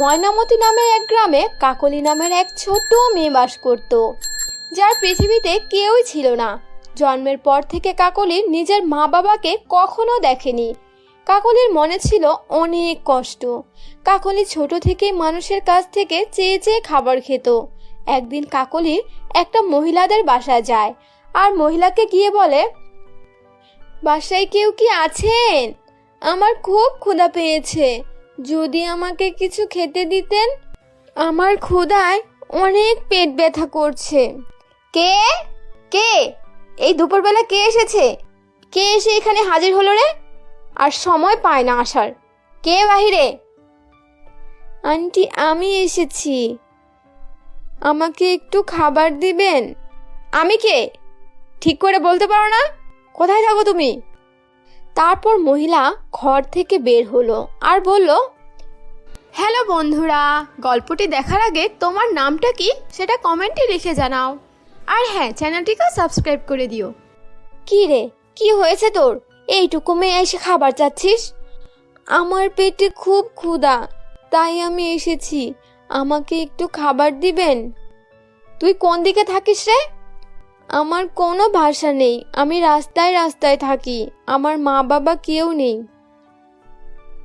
ময়নামতি নামের এক গ্রামে কাকলি নামের এক ছোট্ট মেয়ে বাস করত, যার পৃথিবীতে কেউই ছিল না। জন্মের পর থেকে কাকলি নিজের মা বাবাকে কখনো দেখেনি। কাকলির মনে ছিল অনেক কষ্ট। কাকলি ছোট থেকেই মানুষের কাছ থেকে চেয়ে চেয়ে খাবার খেত। একদিন কাকলি একটা মহিলাদের বাসায় যায়, আর মহিলাকে গিয়ে বলে, বাসায় কেউ কি আছেন? আমার খুব ক্ষুধা পেয়েছে। যদি আমাকে কিছু খেতে দিতেন? আমার ক্ষুধায় অনেক পেট ব্যথা করছে। কে? কে? এই দুপুরবেলা কে এসেছে? কে এসে এখানে হাজির হলো রে? আর সময় পায় না আসার। কে বাহিরে? আন্টি, আমি এসেছি। আমাকে একটু খাবার দিবেন। আমি কে? ঠিক করে বলতে পারো না? কোথায় থাকো তুমি? তারপর মহিলা ঘর থেকে বের হলো আর বলল হ্যালো বন্ধুরা গল্পটি দেখার আগে তোমার নামটা কি সেটা কমেন্টে লিখে জানাও। আর হ্যাঁ চ্যানেলটিকে সাবস্ক্রাইব করে দিও। কি রে কি হয়েছে তোর? এইটুকু মেয়ে এসে খাবার চাচ্ছিস? আমার পেটে খুব ক্ষুধা তাই আমি এসেছি। আমাকে একটু খাবার দিবেন? তুই কোন দিকে থাকিস রে? আমার কোনো ভাষা নেই। আমি রাস্তায় রাস্তায় থাকি। আমার মা বাবা কেউ নেই।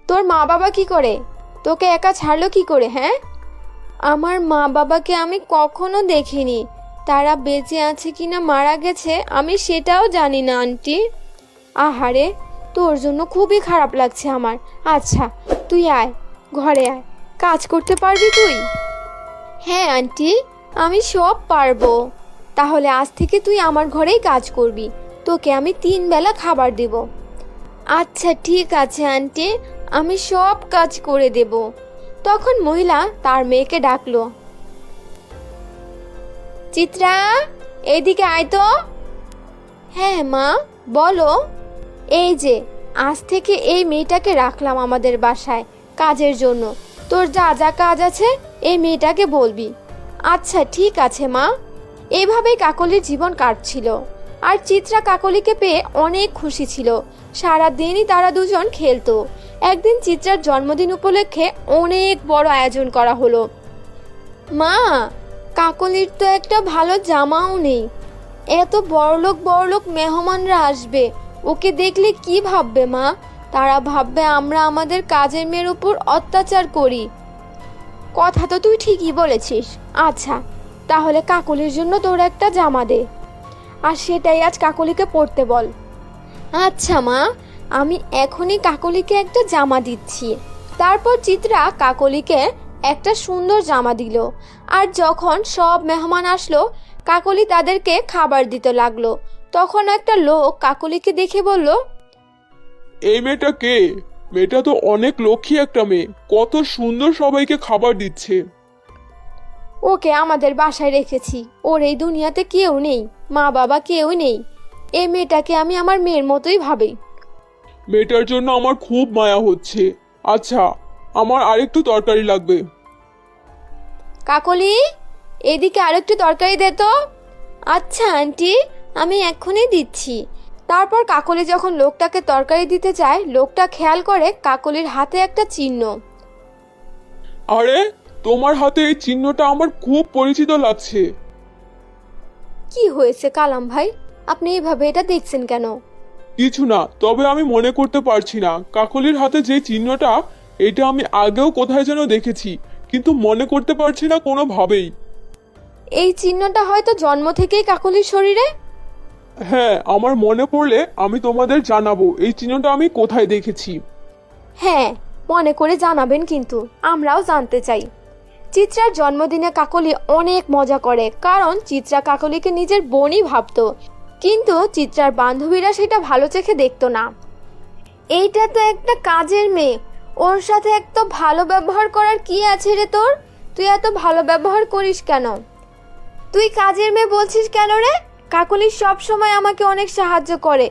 তোর মা বাবা কি করে? তোকে একা ছাড়লো কি করে হ্যাঁ? আমার মা বাবাকে আমি কখনো দেখিনি। তারা বেঁচে আছে কি না মারা গেছে, আমি সেটাও জানি না, আন্টি। আহারে, তোর জন্য খুবই খারাপ লাগছে আমার। আচ্ছা তুই আয়, ঘরে আয়। কাজ করতে পারবি তুই? হ্যাঁ আন্টি, আমি সব পারব। তাহলে আজ থেকে তুই আমার ঘরেই কাজ করবি। তোকে আমি তিন বেলা খাবার দেব। আচ্ছা ঠিক আছে, আন্টি। আমি সব কাজ করে দেব। তখন মহিলা তার মেয়েকে ডাকলো। চিত্রা, এদিকে আয় তো। হ্যাঁ মা, বলো। এই যে, আজ থেকে এই মেয়েটাকে রাখলাম আমাদের বাসায় কাজের জন্য। তোর যা যা কাজ আছে, এই মেয়েটাকে বলবি। আচ্ছা ঠিক আছে, মা। এইভাবেই কাকলির জীবন কাটছিল। আর চিত্রা কাকলিকে পেয়ে অনেক খুশি ছিল। সারা দিনই তারা দুজন খেলতো। একদিন চিত্রার জন্মদিন উপলক্ষে অনেক বড় আয়োজন করা হলো। মা, কাকলির তো একটা ভালো জামাও নেই। এত বড়লোক বড়লোক মেহমানরা আসবে। ওকে দেখলে কি ভাববে মা? তারা ভাববে আমরা আমাদের কাজের মেয়ের উপর অত্যাচার করি। কথা তো তুই ঠিকই বলেছিস। আচ্ছা তাহলে কাকলির জন্য তোর একটা জামা দে। আর সেটাই আজ কাকলিকে পরতে বল। আচ্ছা মা আমি এখনই কাকলিকে একটা জামা দিচ্ছি। তারপর চিত্রা কাকলিকে একটা সুন্দর জামা দিল। আর যখন সব মেহমান আসলো কাকলি তাদেরকে খাবার দিতে লাগল। তখন একটা লোক কাকলিকে দেখে বলল এই মেয়েটা কে? মেয়েটা তো অনেক লক্ষ্মী একটা মেয়ে। কত সুন্দর সবাইকে খাবার দিচ্ছে। ওকে আমাদের বাসায় রেখেছি। ওর এই দুনিয়াতে কেউ নেই মা বাবা কেউ নেই। এই মেয়েটাকে আমি আমার মেয়ের মতোই ভাবি। মেয়েটার জন্য আমার খুব মায়া হচ্ছে। আচ্ছা আমার আরেকটু তরকারি লাগবে। কাকলি এদিকে আরেকটু তরকারি দে তো। আচ্ছা আন্টি আমি এক্ষুনি দিচ্ছি। তারপর কাকলি যখন লোকটাকে তরকারি দিতে চায় লোকটা খেয়াল করে কাকলির হাতে একটা চিহ্ন। আরে তোমার হাতে এই চিহ্নটা আমার খুব পরিচিত লাগছে। কি হয়েছে কালাম ভাই? আপনি এইভাবে এটা দেখছেন কেন? কিছু না তবে আমি মনে করতে পারছি না। কাকলির হাতে যে চিহ্নটা এটা আমি আগেও কোথায় যেন দেখেছি কিন্তু মনে করতে পারছি না কোনোভাবেই। এই চিহ্নটা হয়তো জন্ম থেকেই কাকলির শরীরে? হ্যাঁ আমার মনে পড়লে আমি তোমাদের জানাব এই চিহ্নটা আমি কোথায় দেখেছি। হ্যাঁ মনে করে জানাবেন কিন্তু আমরাও জানতে চাই। চিত্রার জন্মদিনে কাকলি অনেক মজা করে, কারণ চিত্রা কাকলিকে নিজের বোনই ভাবতো। কিন্তু চিত্রার বান্ধবীরা সেটা ভালো চোখে দেখতো না। এইটা তো একটা কাজের মেয়ে। ওর সাথে এত ভালো ব্যবহার করার কি আছে রে তোর? তুই এত ভালো ব্যবহার করিস কেন? তুই কাজের মেয়ে বলছিস কেন রে? কাকলি সব সময় আমাকে অনেক সাহায্য করে।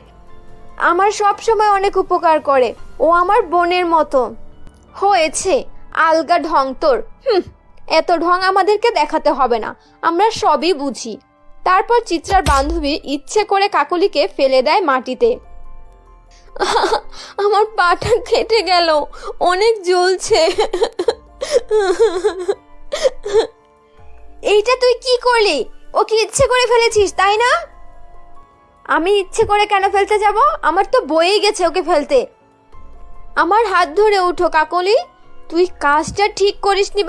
আমার সব সময় অনেক উপকার করে। ও আমার বোনের মতো। হয়েছে। আলগা ঢং তোর। হুম। এত ঢং আমাদেরকে দেখাতে হবে না। আমরা সবই বুঝি। তারপর চিত্রার বান্ধবী ইচ্ছে করে কাকলিকে ফেলে দেয় মাটিতে। আমার পাটা কেটে গেল। অনেক জ্বলছে। এইটা তুই কি করলি? ও কি ইচ্ছে করে ফেলেছিস, তাই না? আমি ইচ্ছে করে কেন ফেলতে যাব? আমার তো বয়েই গেছে ওকে ফেলতে। আমার হাত ধরে উঠো কাকলি। তুই কাজটা ঠিক করিসনি